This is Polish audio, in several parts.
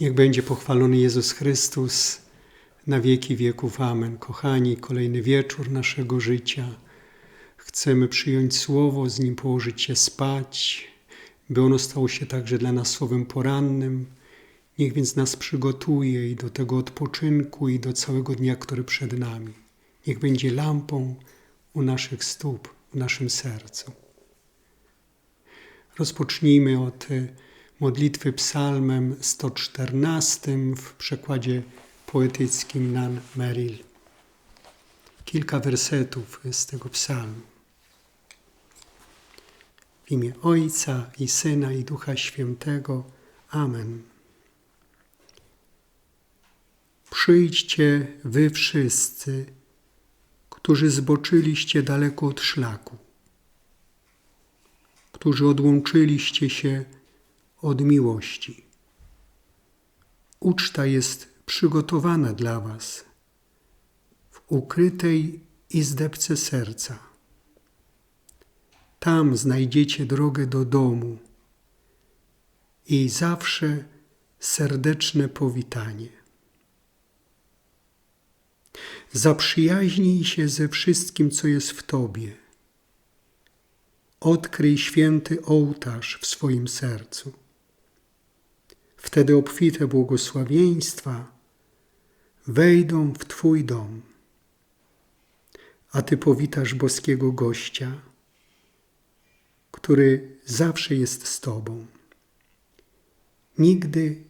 Niech będzie pochwalony Jezus Chrystus na wieki wieków. Amen. Kochani, kolejny wieczór naszego życia. Chcemy przyjąć Słowo, z nim położyć się spać, by ono stało się także dla nas słowem porannym. Niech więc nas przygotuje i do tego odpoczynku, i do całego dnia, który przed nami. Niech będzie lampą u naszych stóp, w naszym sercu. Rozpocznijmy od modlitwy psalmem 114 w przekładzie poetyckim Nan Merrill. Kilka wersetów z tego psalmu. W imię Ojca i Syna i Ducha Świętego. Amen. Przyjdźcie wy wszyscy, którzy zboczyliście daleko od szlaku, którzy odłączyliście się od miłości. Uczta jest przygotowana dla Was w ukrytej izdebce serca. Tam znajdziecie drogę do domu i zawsze serdeczne powitanie. Zaprzyjaźnij się ze wszystkim, co jest w Tobie. Odkryj święty ołtarz w swoim sercu. Wtedy obfite błogosławieństwa wejdą w Twój dom, a Ty powitasz boskiego gościa, który zawsze jest z Tobą. Nigdy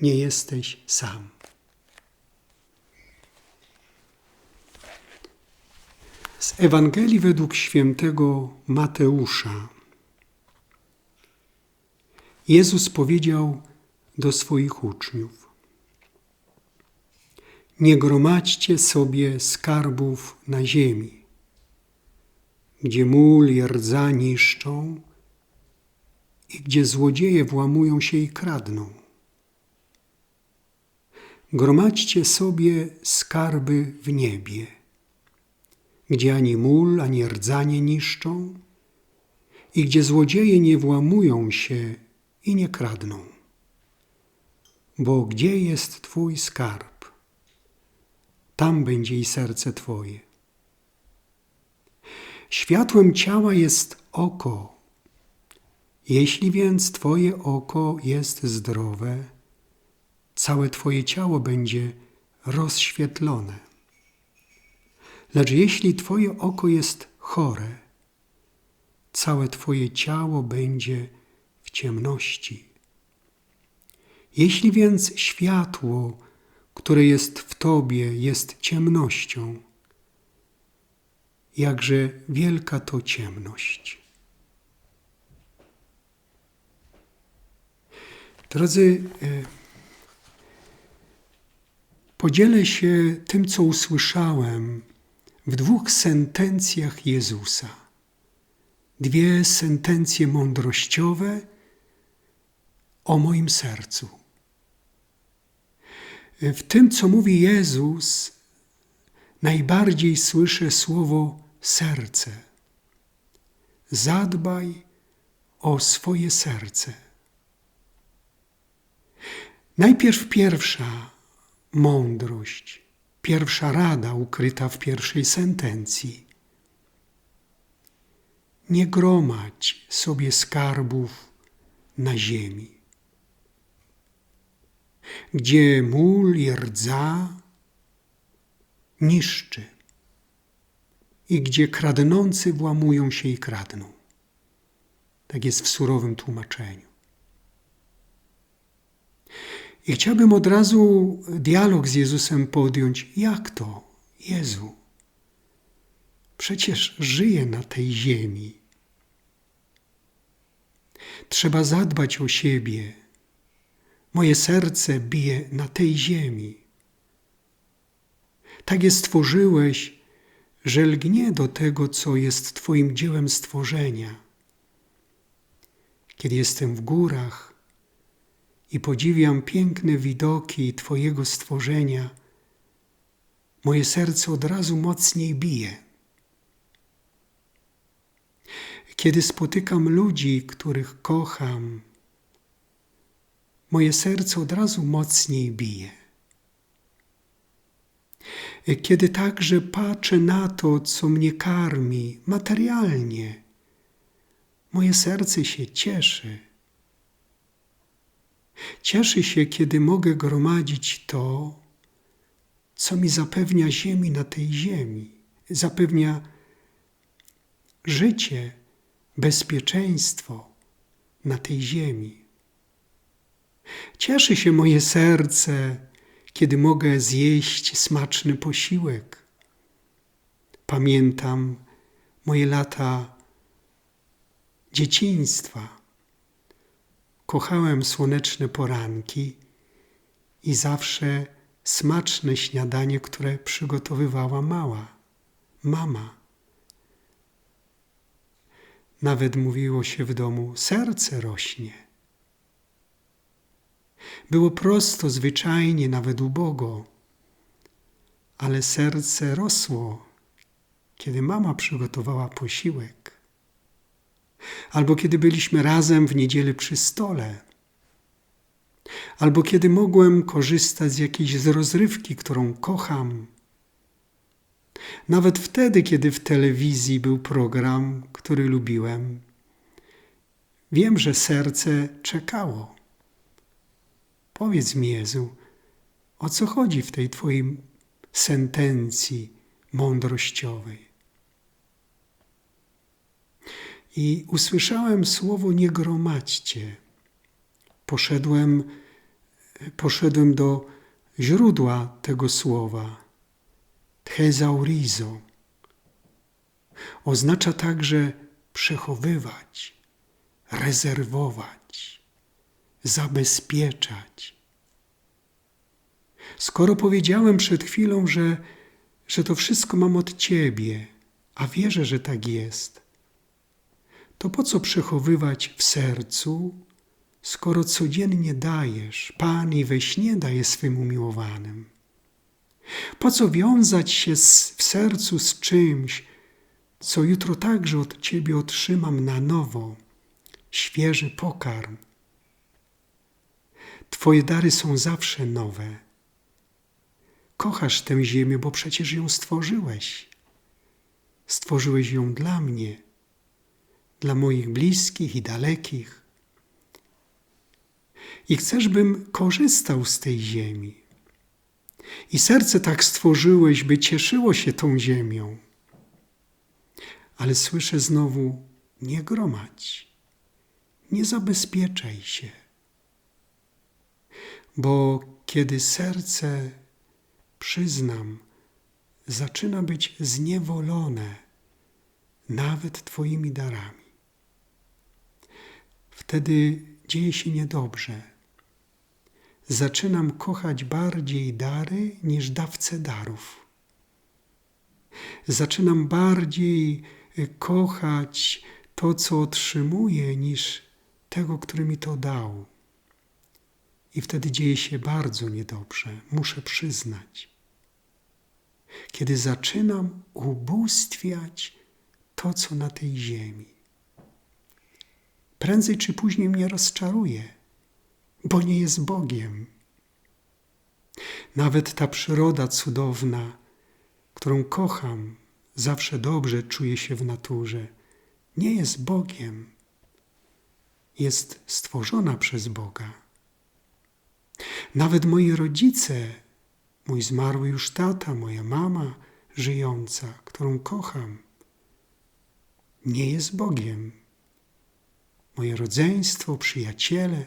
nie jesteś sam. Z Ewangelii według świętego Mateusza. Jezus powiedział do swoich uczniów: Nie gromadźcie sobie skarbów na ziemi, gdzie mól i rdza niszczą i gdzie złodzieje włamują się i kradną. Gromadźcie sobie skarby w niebie gdzie ani mól, ani rdzanie niszczą i gdzie złodzieje nie włamują się i nie kradną. Bo gdzie jest Twój skarb, tam będzie i serce Twoje. Światłem ciała jest oko. Jeśli więc Twoje oko jest zdrowe, całe Twoje ciało będzie rozświetlone. Lecz jeśli Twoje oko jest chore, całe Twoje ciało będzie w ciemności. Jeśli więc światło, które jest w Tobie, jest ciemnością, jakże wielka to ciemność. Drodzy, e, podzielę się tym, co usłyszałem w dwóch sentencjach Jezusa. Dwie sentencje mądrościowe o moim sercu. W tym, co mówi Jezus, najbardziej słyszę słowo serce. Zadbaj o swoje serce. Najpierw pierwsza mądrość pierwsza rada ukryta w pierwszej sentencji. Nie gromadź sobie skarbów na ziemi, gdzie mól i rdza niszczy i gdzie kradnący włamują się i kradną. Tak jest w surowym tłumaczeniu. I chciałbym od razu dialog z Jezusem podjąć. Jak to? Jezu, przecież żyję na tej ziemi. Trzeba zadbać o siebie. Moje serce bije na tej ziemi. Tak je stworzyłeś, że lgnie do tego, co jest Twoim dziełem stworzenia. Kiedy jestem w górach, i podziwiam piękne widoki Twojego stworzenia, moje serce od razu mocniej bije. Kiedy spotykam ludzi, których kocham, moje serce od razu mocniej bije. Kiedy także patrzę na to, co mnie karmi materialnie, moje serce się cieszy. Cieszy się, kiedy mogę gromadzić to, co mi zapewnia ziemi na tej ziemi, zapewnia życie, bezpieczeństwo na tej ziemi. Cieszy się moje serce, kiedy mogę zjeść smaczny posiłek. Pamiętam moje lata dzieciństwa. Kochałem słoneczne poranki i zawsze smaczne śniadanie, które przygotowywała mała, mama. Nawet mówiło się w domu, serce rośnie. Było prosto, zwyczajnie, nawet ubogo, ale serce rosło, kiedy mama przygotowała posiłek, albo kiedy byliśmy razem w niedzielę przy stole, albo kiedy mogłem korzystać z jakiejś z rozrywki, którą kocham. Nawet wtedy, kiedy w telewizji był program, który lubiłem, wiem, że serce czekało. Powiedz mi, Jezu, o co chodzi w tej Twojej sentencji mądrościowej? I usłyszałem słowo nie gromadźcie. Poszedłem, poszedłem do źródła tego słowa. Thesaurizo. Oznacza także przechowywać, rezerwować zabezpieczać. Skoro powiedziałem przed chwilą, że, że to wszystko mam od Ciebie, a wierzę, że tak jest, to po co przechowywać w sercu, skoro codziennie dajesz, Pan i we śnie daje swym umiłowanym? Po co wiązać się z, w sercu z czymś, co jutro także od Ciebie otrzymam na nowo, świeży pokarm? Twoje dary są zawsze nowe. Kochasz tę ziemię, bo przecież ją stworzyłeś. Stworzyłeś ją dla mnie, dla moich bliskich i dalekich. I chcesz, bym korzystał z tej ziemi. I serce tak stworzyłeś, by cieszyło się tą ziemią. Ale słyszę znowu: nie gromadź, nie zabezpieczaj się bo kiedy serce, przyznam, zaczyna być zniewolone nawet Twoimi darami, wtedy dzieje się niedobrze. Zaczynam kochać bardziej dary niż dawcę darów. Zaczynam bardziej kochać to, co otrzymuję, niż tego, który mi to dał. I wtedy dzieje się bardzo niedobrze, muszę przyznać. Kiedy zaczynam ubóstwiać to, co na tej ziemi. Prędzej czy później mnie rozczaruje, bo nie jest Bogiem. Nawet ta przyroda cudowna, którą kocham, zawsze dobrze czuję się w naturze, nie jest Bogiem. Jest stworzona przez Boga nawet moi rodzice, mój zmarły już tata, moja mama żyjąca, którą kocham, nie jest Bogiem. Moje rodzeństwo, przyjaciele,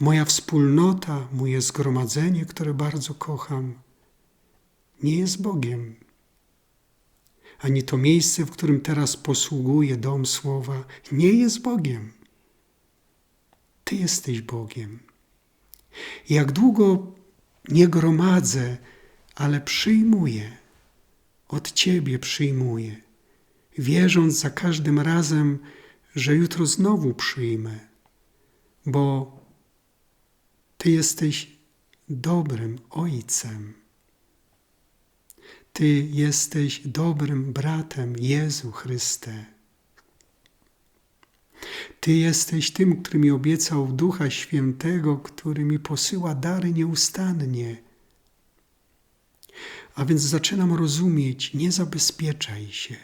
moja wspólnota, moje zgromadzenie, które bardzo kocham, nie jest Bogiem. Ani to miejsce, w którym teraz posługuje dom słowa, nie jest Bogiem. Ty jesteś Bogiem. Jak długo nie gromadzę, ale przyjmuję, od Ciebie przyjmuję, wierząc za każdym razem, że jutro znowu przyjmę, bo Ty jesteś dobrym Ojcem. Ty jesteś dobrym bratem Jezu Chryste. Ty jesteś tym, który mi obiecał Ducha Świętego, który mi posyła dary nieustannie. A więc zaczynam rozumieć, nie zabezpieczaj się.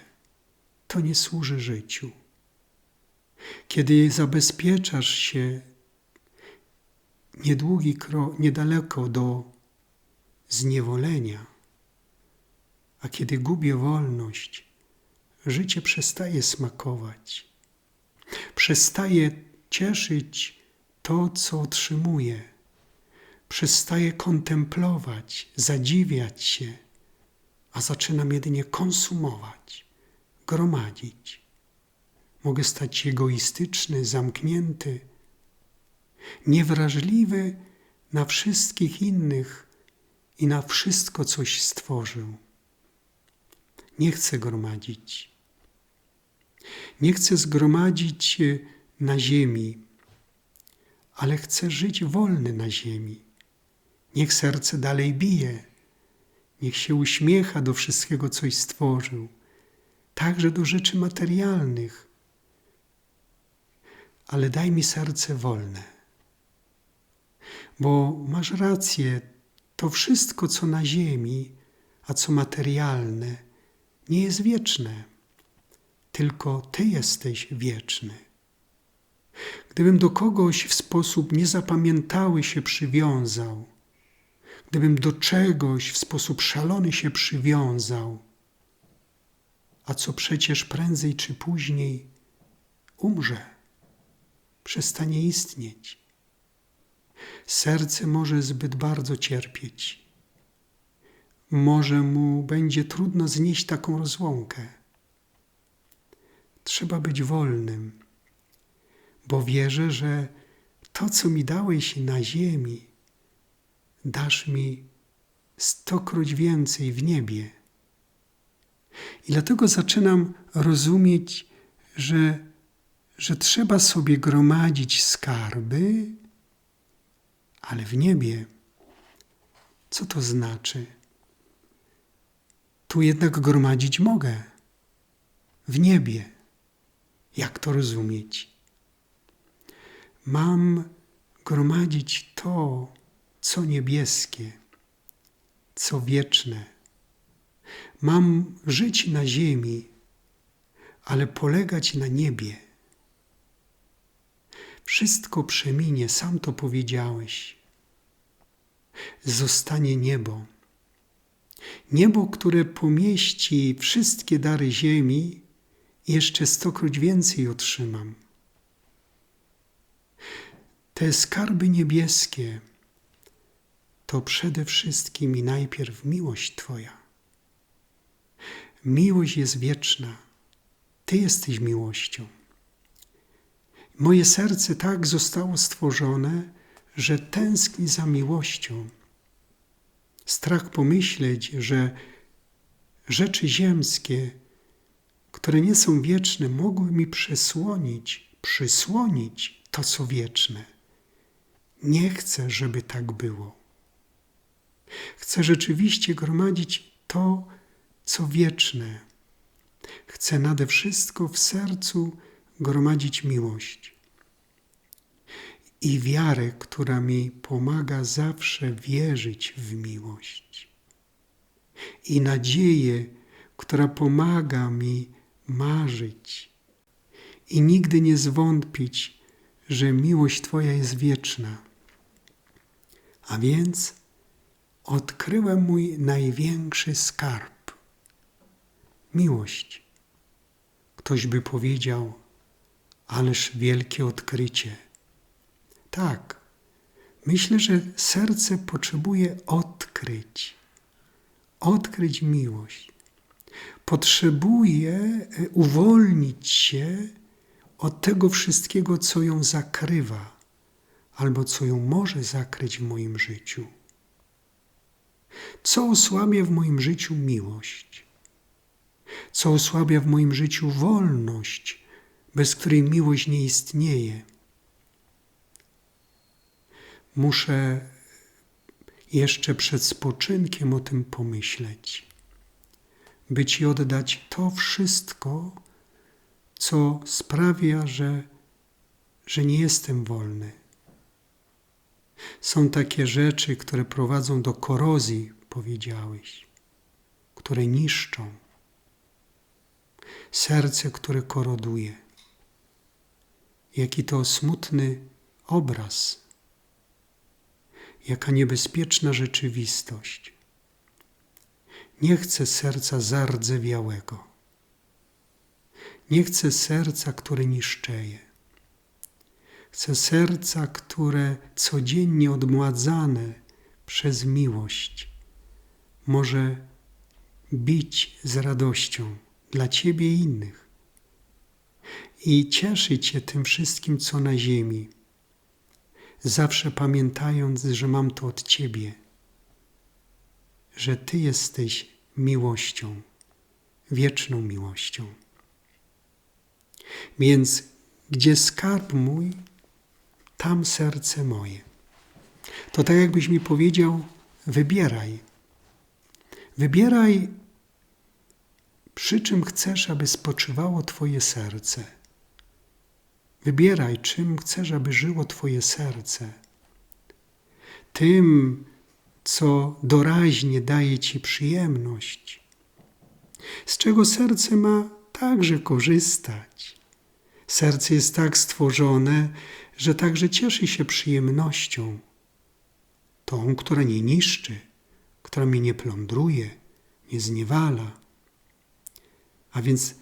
To nie służy życiu. Kiedy zabezpieczasz się niedługi krok, niedaleko do zniewolenia, a kiedy gubię wolność, życie przestaje smakować, przestaje cieszyć to, co otrzymuję, przestaje kontemplować, zadziwiać się, a zaczynam jedynie konsumować, gromadzić. Mogę stać się egoistyczny, zamknięty, niewrażliwy na wszystkich innych i na wszystko, coś stworzył. Nie chcę gromadzić. Nie chcę zgromadzić na ziemi, ale chcę żyć wolny na ziemi. Niech serce dalej bije, niech się uśmiecha do wszystkiego, coś stworzył, także do rzeczy materialnych. Ale daj mi serce wolne, bo masz rację, to wszystko, co na ziemi, a co materialne, nie jest wieczne, tylko Ty jesteś wieczny. Gdybym do kogoś w sposób niezapamiętały się przywiązał, gdybym do czegoś w sposób szalony się przywiązał, a co przecież prędzej czy później umrze, przestanie istnieć. Serce może zbyt bardzo cierpieć. Może mu będzie trudno znieść taką rozłąkę. Trzeba być wolnym, bo wierzę, że to, co mi dałeś na ziemi, dasz mi stokroć więcej w niebie. I dlatego zaczynam rozumieć, że, że trzeba sobie gromadzić skarby, ale w niebie. Co to znaczy? Tu jednak gromadzić mogę. W niebie. Jak to rozumieć? Mam gromadzić to, co niebieskie, co wieczne. Mam żyć na ziemi, ale polegać na niebie. Wszystko przeminie, sam to powiedziałeś. Zostanie niebo. Niebo, które pomieści wszystkie dary ziemi, jeszcze stokroć więcej otrzymam. Te skarby niebieskie to przede wszystkim i najpierw miłość Twoja. Miłość jest wieczna. Ty jesteś miłością. Moje serce tak zostało stworzone, że tęskni za miłością. Strach pomyśleć, że rzeczy ziemskie, które nie są wieczne, mogły mi przysłonić, przysłonić to, co wieczne. Nie chcę, żeby tak było. Chcę rzeczywiście gromadzić to, co wieczne. Chcę nade wszystko w sercu gromadzić miłość i wiarę, która mi pomaga zawsze wierzyć w miłość, i nadzieję, która pomaga mi marzyć i nigdy nie zwątpić, że miłość Twoja jest wieczna. A więc odkryłem mój największy skarb miłość. Ktoś by powiedział, ależ wielkie odkrycie. Tak, myślę, że serce potrzebuje odkryć, odkryć miłość. Potrzebuje uwolnić się od tego wszystkiego, co ją zakrywa, albo co ją może zakryć w moim życiu. Co osłabia w moim życiu miłość? Co osłabia w moim życiu wolność, bez której miłość nie istnieje? Muszę jeszcze przed spoczynkiem o tym pomyśleć, by Ci oddać to wszystko, co sprawia, że że nie jestem wolny. Są takie rzeczy, które prowadzą do korozji, powiedziałeś, które niszczą. Serce, które koroduje. Jaki to smutny obraz, jaka niebezpieczna rzeczywistość. Nie chcę serca zardzewiałego. Nie chcę serca, które niszczeje. Chcę serca, które codziennie odmładzane przez miłość może bić z radością dla Ciebie i innych i cieszyć się tym wszystkim, co na ziemi, zawsze pamiętając, że mam to od Ciebie, że Ty jesteś miłością, wieczną miłością. Więc gdzie skarb mój, tam serce moje. To tak jakbyś mi powiedział, wybieraj. Wybieraj, przy czym chcesz, aby spoczywało Twoje serce. Wybieraj, czym chcesz, aby żyło Twoje serce. Tym, co doraźnie daje Ci przyjemność, z czego serce ma także korzystać. Serce jest tak stworzone, że także cieszy się przyjemnością, tą, która nie niszczy, która mnie nie plądruje, nie zniewala. A więc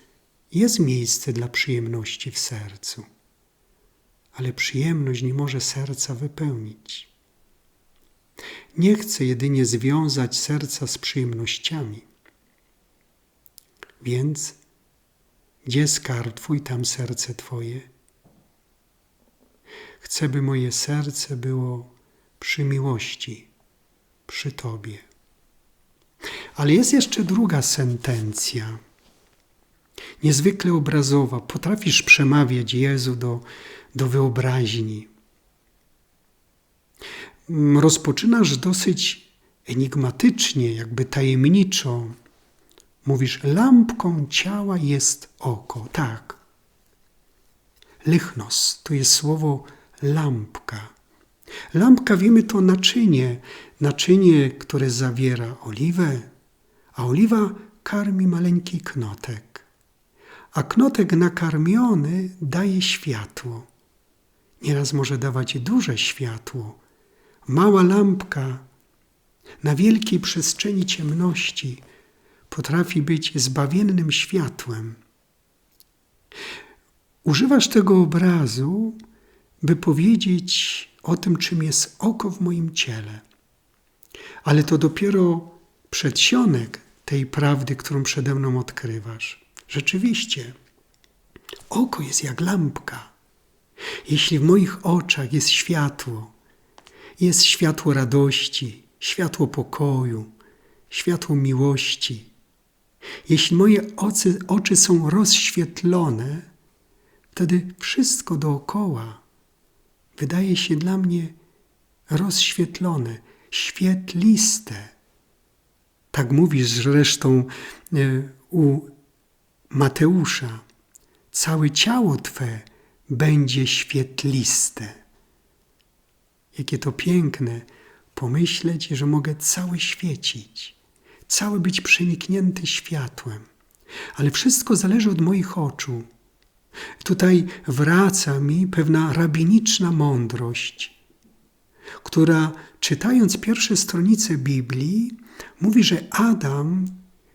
jest miejsce dla przyjemności w sercu, ale przyjemność nie może serca wypełnić. Nie chcę jedynie związać serca z przyjemnościami. Więc gdzie skarb Twój, tam serce Twoje? Chcę, by moje serce było przy miłości, przy Tobie. Ale jest jeszcze druga sentencja, niezwykle obrazowa. Potrafisz przemawiać Jezu do, do wyobraźni. Rozpoczynasz dosyć enigmatycznie, jakby tajemniczo. Mówisz, lampką ciała jest oko. Tak. Lychnos to jest słowo lampka. Lampka, wiemy, to naczynie, naczynie, które zawiera oliwę, a oliwa karmi maleńki knotek. A knotek nakarmiony daje światło. Nieraz może dawać duże światło. Mała lampka na wielkiej przestrzeni ciemności potrafi być zbawiennym światłem. Używasz tego obrazu, by powiedzieć o tym, czym jest oko w moim ciele. Ale to dopiero przedsionek tej prawdy, którą przede mną odkrywasz. Rzeczywiście, oko jest jak lampka. Jeśli w moich oczach jest światło, jest światło radości, światło pokoju, światło miłości, jeśli moje oczy, oczy są rozświetlone, wtedy wszystko dookoła wydaje się dla mnie rozświetlone, świetliste. Tak mówisz zresztą e, u Mateusza. Całe ciało Twe będzie świetliste. Jakie to piękne pomyśleć, że mogę całe świecić, całe być przeniknięty światłem. Ale wszystko zależy od moich oczu. Tutaj wraca mi pewna rabiniczna mądrość, która czytając pierwsze stronice Biblii, mówi, że Adam,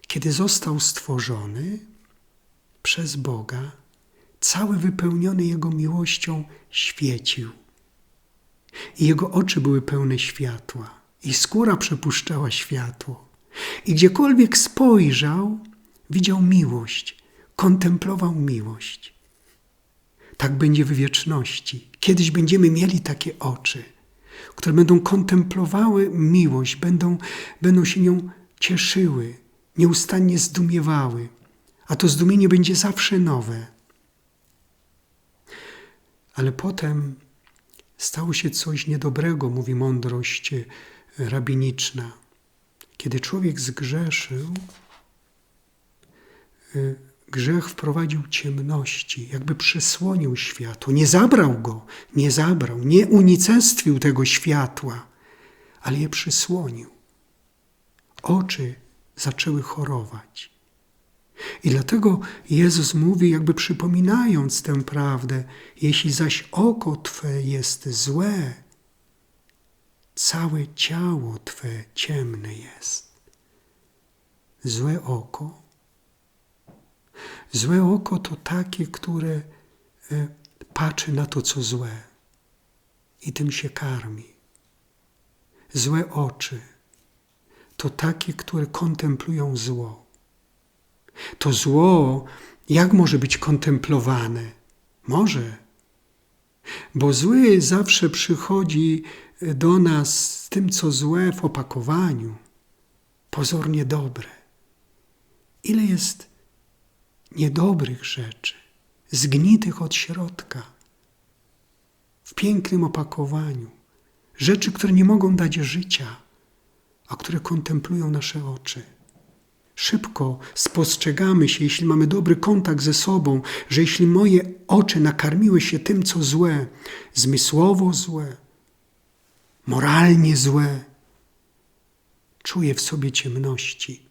kiedy został stworzony przez Boga, cały wypełniony Jego miłością, świecił. I jego oczy były pełne światła, i skóra przepuszczała światło. I gdziekolwiek spojrzał, widział miłość, kontemplował miłość. Tak będzie w wieczności. Kiedyś będziemy mieli takie oczy, które będą kontemplowały miłość, będą, będą się nią cieszyły, nieustannie zdumiewały, a to zdumienie będzie zawsze nowe. Ale potem stało się coś niedobrego, mówi mądrość e, rabiniczna. Kiedy człowiek zgrzeszył, e, Grzech wprowadził ciemności, jakby przysłonił światło. Nie zabrał go, nie zabrał, nie unicestwił tego światła, ale je przysłonił. Oczy zaczęły chorować. I dlatego Jezus mówi, jakby przypominając tę prawdę: Jeśli zaś oko Twe jest złe, całe ciało Twe ciemne jest. Złe oko. Złe oko to takie, które e, patrzy na to, co złe i tym się karmi. Złe oczy to takie, które kontemplują zło. To zło, jak może być kontemplowane? Może, bo zły zawsze przychodzi do nas z tym, co złe w opakowaniu, pozornie dobre. Ile jest niedobrych rzeczy, zgnitych od środka, w pięknym opakowaniu, rzeczy, które nie mogą dać życia, a które kontemplują nasze oczy. Szybko spostrzegamy się, jeśli mamy dobry kontakt ze sobą, że jeśli moje oczy nakarmiły się tym, co złe, zmysłowo złe, moralnie złe, czuję w sobie ciemności,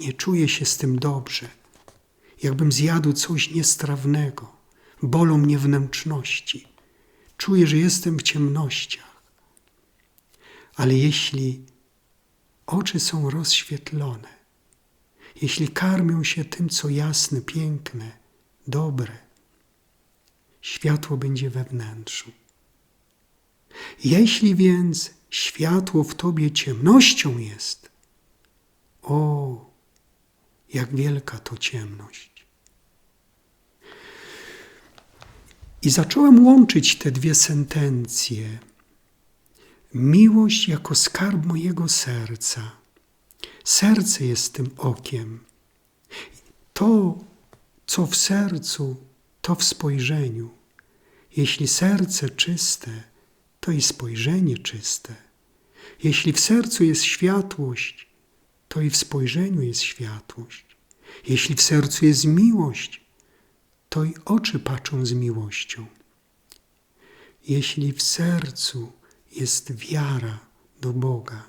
nie czuję się z tym dobrze, jakbym zjadł coś niestrawnego, bolą mnie wnętrzności, czuję, że jestem w ciemnościach. Ale jeśli oczy są rozświetlone, jeśli karmią się tym, co jasne, piękne, dobre, światło będzie we wnętrzu. Jeśli więc światło w tobie ciemnością jest, o, jak wielka to ciemność. I zacząłem łączyć te dwie sentencje. Miłość jako skarb mojego serca. Serce jest tym okiem. To, co w sercu, to w spojrzeniu. Jeśli serce czyste, to i spojrzenie czyste. Jeśli w sercu jest światłość, to i w spojrzeniu jest światłość. Jeśli w sercu jest miłość, to i oczy patrzą z miłością. Jeśli w sercu jest wiara do Boga,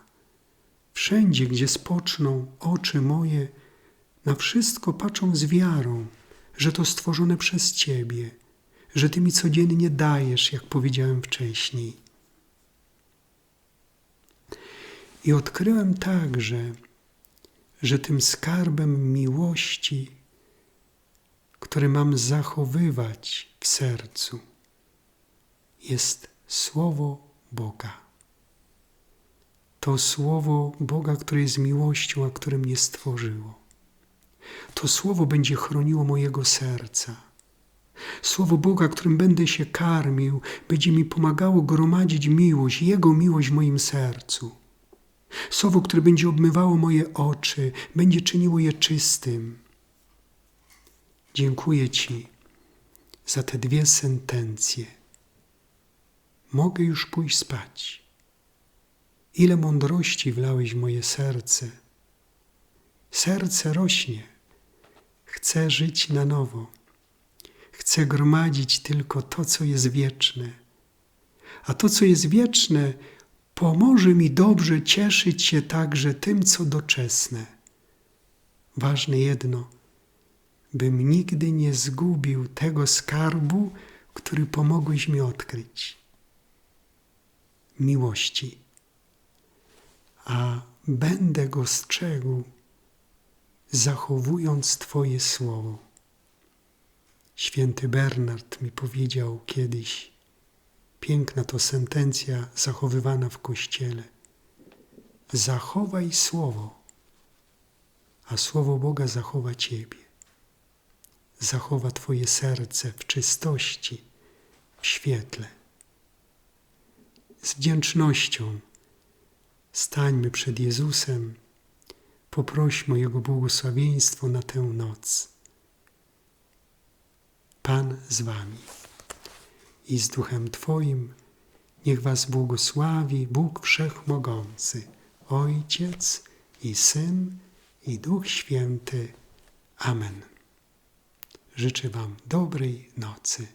wszędzie, gdzie spoczną oczy moje, na wszystko patrzą z wiarą, że to stworzone przez Ciebie, że Ty mi codziennie dajesz, jak powiedziałem wcześniej. I odkryłem także, że tym skarbem miłości, który mam zachowywać w sercu, jest Słowo Boga. To Słowo Boga, które jest miłością, a które mnie stworzyło. To Słowo będzie chroniło mojego serca. Słowo Boga, którym będę się karmił, będzie mi pomagało gromadzić miłość, Jego miłość w moim sercu. Słowo, które będzie obmywało moje oczy, będzie czyniło je czystym. Dziękuję Ci za te dwie sentencje. Mogę już pójść spać. Ile mądrości wlałeś w moje serce. Serce rośnie. Chcę żyć na nowo. Chcę gromadzić tylko to, co jest wieczne. A to, co jest wieczne, pomoże mi dobrze cieszyć się także tym, co doczesne. Ważne jedno, bym nigdy nie zgubił tego skarbu, który pomogłeś mi odkryć miłości, a będę go strzegł, zachowując Twoje słowo. Święty Bernard mi powiedział kiedyś, Piękna to sentencja zachowywana w kościele. Zachowaj słowo, a słowo Boga zachowa Ciebie. Zachowa Twoje serce w czystości, w świetle. Z wdzięcznością stańmy przed Jezusem, poprośmy Jego błogosławieństwo na tę noc. Pan z Wami i z duchem Twoim. Niech Was błogosławi Bóg Wszechmogący, Ojciec i Syn i Duch Święty. Amen. życzę Wam dobrej nocy.